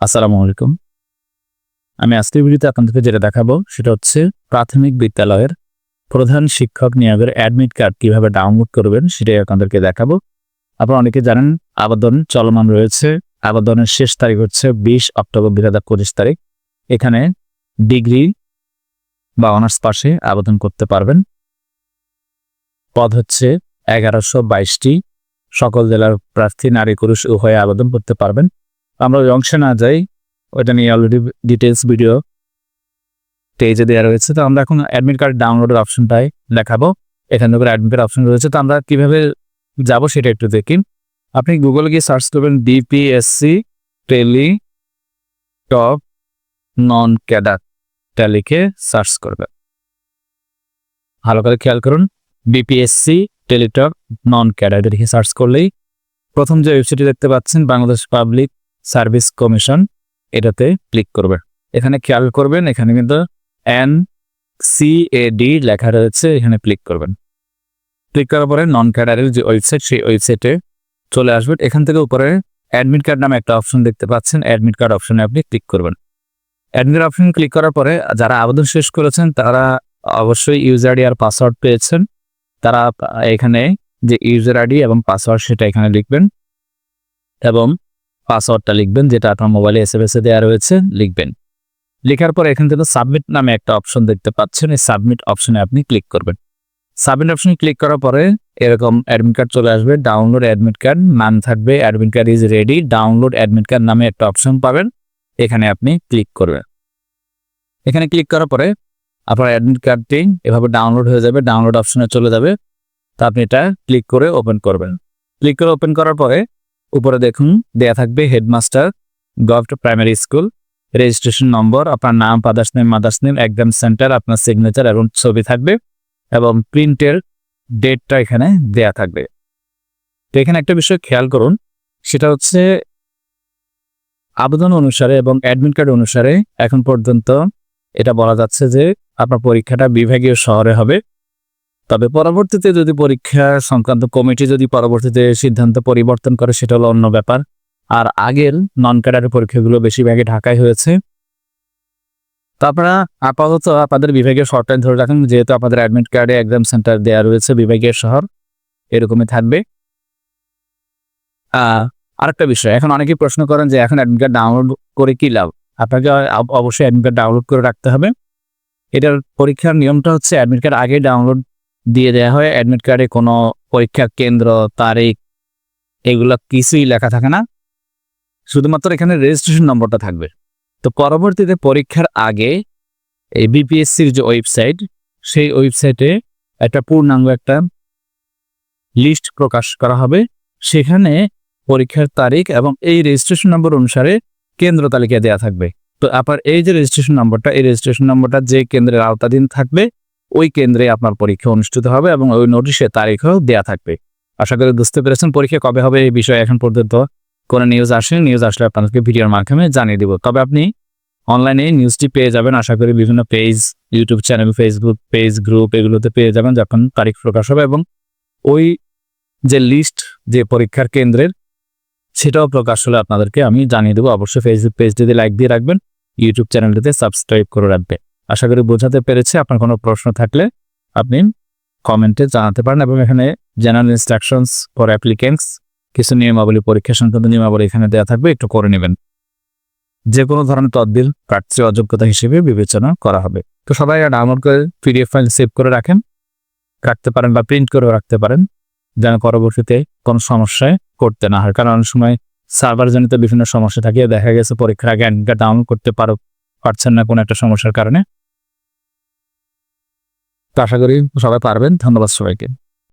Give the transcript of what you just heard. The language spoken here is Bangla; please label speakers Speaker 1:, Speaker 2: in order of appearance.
Speaker 1: আসসালামু আলাইকুম। আমি আজকের ভিডিওতে আপনাদেরকে যেটা দেখাবো সেটা হচ্ছে প্রাথমিক বিদ্যালয়ের প্রধান শিক্ষক নিয়োগের অ্যাডমিট কার্ড কীভাবে ডাউনলোড করবেন সেটাই আপনাদেরকে দেখাবো। আপনারা অনেকে জানেন আবেদন চলমান রয়েছে। আবেদনের শেষ তারিখ হচ্ছে বিশ অক্টোবর দুই হাজার পঁচিশ তারিখ। এখানে ডিগ্রি বা অনার্স পাশে আবেদন করতে পারবেন। পদ হচ্ছে এগারোশো বাইশটি। সকল জেলার প্রার্থী, নারী, পুরুষ, উভয়ে আবেদন করতে পারবেন। আমরা অংশে না যাই, ওইটা নিয়ে অলরেডি ডিটেলস ভিডিও পেজে দেওয়া রয়েছে। তো আমরা এখন অ্যাডমিট কার্ড ডাউনলোডের অপশনটাই দেখাবো। এখান থেকে অ্যাডমিট কার্ড অপশন রয়েছে। তো আমরা কীভাবে যাব সেটা একটু দেখি। আপনি গুগলে গিয়ে সার্চ করবেন ডিপিএসসি টেলি টপ নন ক্যাডারটা লিখে সার্চ করবেন। ভালো করে খেয়াল করুন। বিপিএসসি টেলিটক নন ক্যাডার লিখে সার্চ করলেই প্রথম যে ওয়েবসাইটটি দেখতে পাচ্ছেন, বাংলাদেশ পাবলিক সার্ভিস কমিশন এটাতে ক্লিক করবেন এখানে খেয়াল করবেন, এখানে কিন্তু এন সি এ ডি লেখা রয়েছে, এখানে ক্লিক করবেন। ক্লিক করার পরে নন ক্যাডারের যে ওয়েবসাইট, সেই ওয়েবসাইটে চলে আসবেন। এখান থেকে উপরে অ্যাডমিট কার্ড নামে একটা অপশন দেখতে পাচ্ছেন। অ্যাডমিট কার্ড অপশনে আপনি ক্লিক করবেন। অ্যাডমিট অপশন ক্লিক করার পরে যারা আবেদন শেষ করেছেন, তারা অবশ্যই ইউজার আইডি আর পাসওয়ার্ড পেয়েছেন। তারা এখানে যে ইউজার আইডি এবং পাসওয়ার্ড সেটা এখানে লিখবেন। এবং পাসওয়ার্ডটা লিখবেন, যেটা আপনার মোবাইলে এস এম এস দেওয়া রয়েছে, লিখবেন। লেখার পর এখান থেকে সাবমিট নামে একটা অপশন দেখতে পাচ্ছেন, এই সাবমিট অপশনে আপনি ক্লিক করবেন। সাবমিট অপশনে ক্লিক করার পরে এরকম অ্যাডমিট কার্ড চলে আসবে, ডাউনলোড অ্যাডমিট কার্ড, মান থাকবে, admit card is ready, download admit card নামে একটা অপশন পাবেন, এখানে আপনি ক্লিক করবেন। এখানে ক্লিক করার পরে আপনার অ্যাডমিট কার্ডটি এভাবে ডাউনলোড হয়ে যাবে, ডাউনলোড অপশনে চলে যাবে। তা আপনি এটা ক্লিক করে ওপেন করবেন। ক্লিক করে ওপেন করার পরে উপরে দেখুন, দেয়া থাকবে headmaster govt primary school registration number আপনার নাম father's name mother's name exam centre আপনার সিগনেচার এবং ছবি থাকবে, এবং প্রিন্টের ডেটটা এখানে দেয়া থাকবে। তো এখানে একটা বিষয় খেয়াল করুন, সেটা হচ্ছে আবেদন অনুসারে এবং অ্যাডমিট কার্ড অনুসারে এখন পর্যন্ত এটা বলা যাচ্ছে যে আপনার পরীক্ষাটা বিভাগীয় শহরে হবে। তবে পরবর্তীতে যদি পরীক্ষা সংক্রান্ত কমিটি যদি পরবর্তীতে সিদ্ধান্ত পরিবর্তন করে, সেটা হলো অন্য ব্যাপার। আর আগের নন ক্যাডারের পরীক্ষাগুলো বেশিরভাগই ঢাকায় হয়েছে। তো আপনারা আপাতত আপনাদের বিভাগীয় শহরটা ধরে রাখেন, যেহেতু আপনাদের অ্যাডমিট কার্ডে এক্সাম সেন্টার দেওয়া রয়েছে বিভাগীয় শহর, এরকমই থাকবে। আরেকটা বিষয়, এখন অনেকেই প্রশ্ন করেন যে এখন অ্যাডমিট কার্ড ডাউনলোড করে কি লাভ? আপনাকে অবশ্যই অ্যাডমিট কার্ড ডাউনলোড করে রাখতে হবে। এটার পরীক্ষার নিয়মটা হচ্ছে অ্যাডমিট কার্ড আগে ডাউনলোড দিয়ে দেওয়া হয়। অ্যাডমিট কার্ডে কোনো পরীক্ষা কেন্দ্র, তারিখ এগুলো কিছুই লেখা থাকে না। শুধুমাত্র এখানে রেজিস্ট্রেশন নম্বরটা থাকবে। তো পরবর্তীতে পরীক্ষার আগে এই বিপিএসসির যে ওয়েবসাইট সেই ওয়েবসাইটে একটা পূর্ণাঙ্গ একটা লিস্ট প্রকাশ করা হবে। সেখানে পরীক্ষার তারিখ এবং এই রেজিস্ট্রেশন নম্বর অনুসারে কেন্দ্র তালিকা দেওয়া থাকবে। তো আপনার এই যে রেজিস্ট্রেশন নম্বরটা এই রেজিস্ট্রেশন নম্বরটা যে কেন্দ্রের আওতাধীন থাকবে ওই কেন্দ্রে আপনার পরীক্ষা অনুষ্ঠিত হবে এবং ওই নোটিশে তারিখও দেয়া থাকবে। আশা করি বুঝতে পেরেছেন পরীক্ষা কবে হবে এই বিষয়ে এখন পর্যন্ত কোনো নিউজ আসেনি। নিউজ আসলে আপনাদেরকে ভিডিওর মাধ্যমে জানিয়ে দিব। তবে আপনি অনলাইনে নিউজটি পেয়ে যাবেন। আশা করি বিভিন্ন page YouTube channel Facebook page group এগুলোতে পেয়ে যাবেন যখন তারিখ প্রকাশ হবে এবং ওই যে লিস্ট যে পরীক্ষার কেন্দ্রের, সেটাও প্রকাশ হলে আপনাদেরকে আমি জানিয়ে দেবো। অবশ্যই ফেসবুক পেজটিতে লাইক দিয়ে রাখবেন। ইউটিউব চ্যানেলটিতে সাবস্ক্রাইব করে রাখবেন। আশা করি বোঝাতে পেরেছি। আপনার কোনো প্রশ্ন থাকলে আপনি কমেন্টে জানাতে পারেন এবং এখানে জেনারেল ইনস্ট্রাকশনস ফর অ্যাপ্লিকেন্টস কিছু নিয়মাবলী পরীক্ষা সংক্রান্ত নিয়মাবলী এখানে দেওয়া থাকবে, একটু করে নেবেন। যে কোনো ধরনের তদবির, প্রার্থী অযোগ্যতা হিসেবে বিবেচনা করা হবে। তো সবাই ডাউনলোড করে পিডিএফ ফাইল সেভ করে রাখেন, রাখতে পারেন বা প্রিন্ট করেও রাখতে পারেন, যেন পরবর্তীতে কোনো সমস্যায় করতে না হয়। কারণ অনেক সময় সার্ভার জনিত বিভিন্ন সমস্যা থাকে, দেখা গেছে পরীক্ষার আগে ডাউনলোড করতে পারো, পারছেন না কোনো একটা সমস্যার কারণে। তো আশা করি সবাই পারবেন। ধন্যবাদ সবাইকে।